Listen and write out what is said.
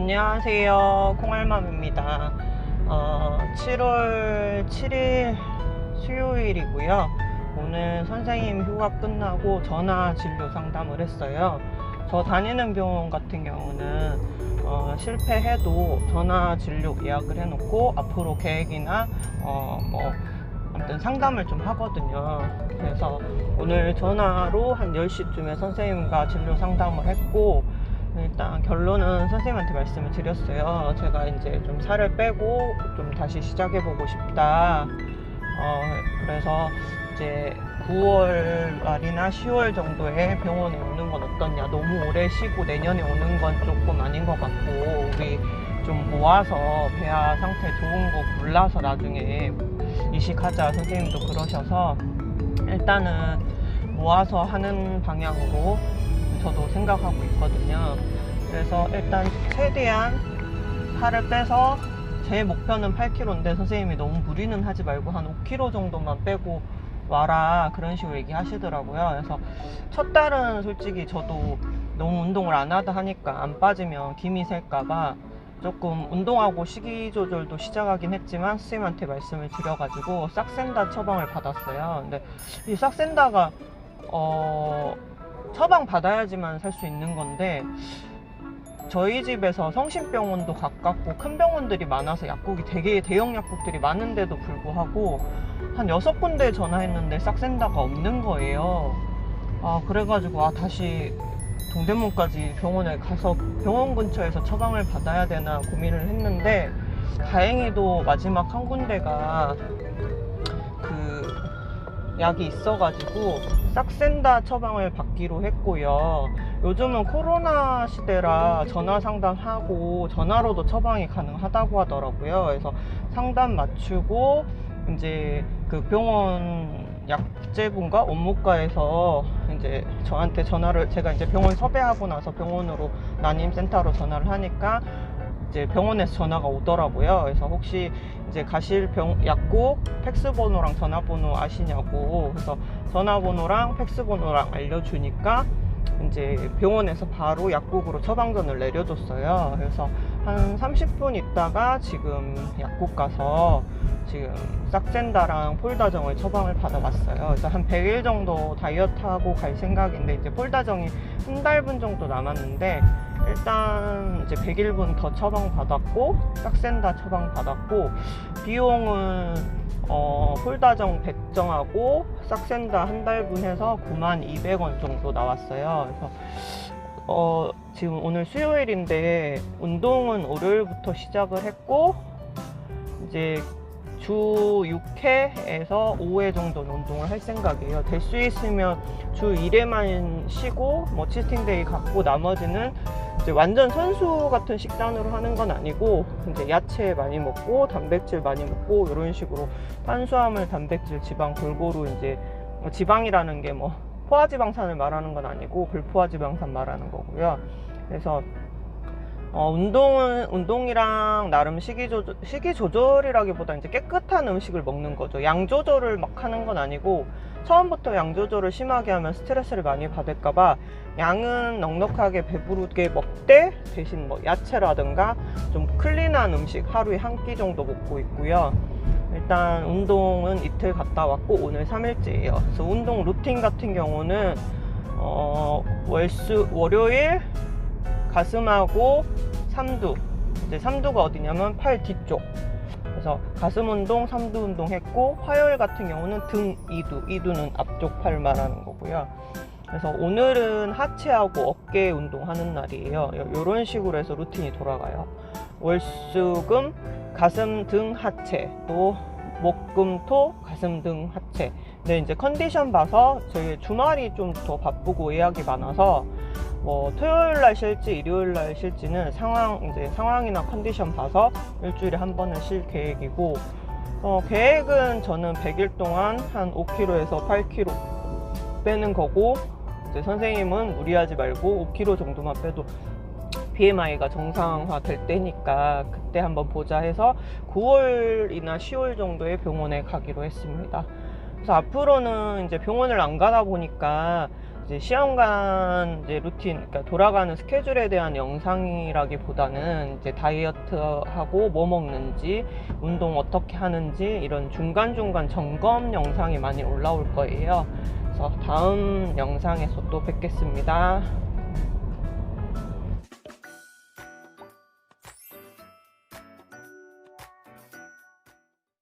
안녕하세요. 콩알맘입니다. 어, 7월 7일 수요일이고요. 오늘 선생님 휴가 끝나고 전화 진료 상담을 했어요. 저 다니는 병원 같은 경우는 어, 실패해도 전화 진료 예약을 해놓고 앞으로 계획이나 어, 뭐 아무튼 상담을 좀 하거든요. 그래서 오늘 전화로 한 10시쯤에 선생님과 진료 상담을 했고 일단 결론은 선생님한테 말씀을 드렸어요. 제가 이제 좀 살을 빼고 좀 다시 시작해보고 싶다. 어, 그래서 이제 9월 말이나 10월 정도에 병원에 오는 건 어떠냐. 너무 오래 쉬고 내년에 오는 건 조금 아닌 것 같고, 우리 좀 모아서 배아 상태 좋은 거 골라서 나중에 이식하자. 선생님도 그러셔서 일단은 모아서 하는 방향으로 저도 생각하고 있거든요. 그래서 일단 최대한 살을 빼서 제 목표는 8kg인데 선생님이 너무 무리는 하지 말고 한 5kg 정도만 빼고 와라 그런 식으로 얘기하시더라고요. 그래서 첫 달은 솔직히 저도 너무 운동을 안 하다 하니까 안 빠지면 김이 셀까봐 조금 운동하고 식이 조절도 시작하긴 했지만 선생님한테 말씀을 드려가지고 싹센다 처방을 받았어요. 근데 이 싹센다가 어 처방 받아야지만 살 수 있는 건데 저희 집에서 성심병원도 가깝고 큰 병원들이 많아서 약국이 되게 대형 약국들이 많은데도 불구하고 한 여섯 군데 전화했는데 싹센다가 없는 거예요. 아 그래가지고 아 다시 동대문까지 병원에 가서 병원 근처에서 처방을 받아야 되나 고민을 했는데 다행히도 마지막 한 군데가 그 약이 있어가지고 싹센다 처방을 받기로 했고요. 요즘은 코로나 시대라 전화 상담하고 전화로도 처방이 가능하다고 하더라고요. 그래서 상담 맞추고 이제 그 병원 약제분과 업무과에서 이제 저한테 전화를 제가 이제 병원 섭외하고 나서 병원으로 난임 센터로 전화를 하니까 이제 병원에서 전화가 오더라고요. 그래서 혹시 이제 가실 병 약국 팩스 번호랑 전화번호 아시냐고 그래서 전화번호랑 팩스 번호랑 알려주니까 이제 병원에서 바로 약국으로 처방전을 내려줬어요. 그래서 한 30분 있다가 지금 약국 가서 지금 싹센다랑 폴다정을 처방을 받아봤어요. 그래서 한 100일 정도 다이어트하고 갈 생각인데 이제 폴다정이 한 달분 정도 남았는데 일단 이제 100일분 더 처방 받았고 싹센다 처방 받았고 비용은 어, 폴다정 100정하고 싹센다 한 달분 해서 9만 200원 정도 나왔어요. 그래서 어, 지금 오늘 수요일인데 운동은 월요일부터 시작을 했고 이제 주 6회에서 5회 정도는 운동을 할 생각이에요. 될 수 있으면 주 1회만 쉬고 뭐 치팅데이 갖고 나머지는 이제 완전 선수 같은 식단으로 하는 건 아니고 이제 야채 많이 먹고 단백질 많이 먹고 이런 식으로 탄수화물, 단백질, 지방 골고루 이제 뭐 지방이라는 게뭐 포화지방산을 말하는 건 아니고 불포화지방산 말하는 거고요. 그래서 어, 운동은 운동이랑 나름 식이 조절 식이 조절이라기보다 이제 깨끗한 음식을 먹는 거죠. 양 조절을 막 하는 건 아니고 처음부터 양 조절을 심하게 하면 스트레스를 많이 받을까봐 양은 넉넉하게 배부르게 먹되 대신 뭐 야채라든가 좀 클린한 음식 하루에 한 끼 정도 먹고 있고요. 일단 운동은 이틀 갔다 왔고 오늘 3일째예요. 그래서 운동 루틴 같은 경우는 어, 월수 월요일 가슴하고 삼두 이제 삼두가 어디냐면 팔 뒤쪽 그래서 가슴 운동, 삼두 운동 했고 화요일 같은 경우는 등 이두 이두는 앞쪽 팔 말하는 거고요. 그래서 오늘은 하체하고 어깨 운동하는 날이에요. 이런 식으로 해서 루틴이 돌아가요. 월수금 가슴 등 하체 또 목금토 가슴 등 하체. 근데 이제 컨디션 봐서 저희 주말이 좀 더 바쁘고 예약이 많아서 뭐 토요일 날 쉴지 일요일 날 쉴지는 상황 이제 상황이나 컨디션 봐서 일주일에 한 번은 쉴 계획이고 어, 계획은 저는 100일 동안 한 5kg에서 8kg 빼는 거고 이제 선생님은 무리하지 말고 5kg 정도만 빼도 BMI가 정상화 될 때니까 그때 한번 보자 해서 9월이나 10월 정도에 병원에 가기로 했습니다. 그래서 앞으로는 이제 병원을 안 가다 보니까 이제 시험관 이제 루틴, 그러니까 돌아가는 스케줄에 대한 영상이라기보다는 이제 다이어트하고 뭐 먹는지, 운동 어떻게 하는지 이런 중간중간 점검 영상이 많이 올라올 거예요. 그래서 다음 영상에서 또 뵙겠습니다.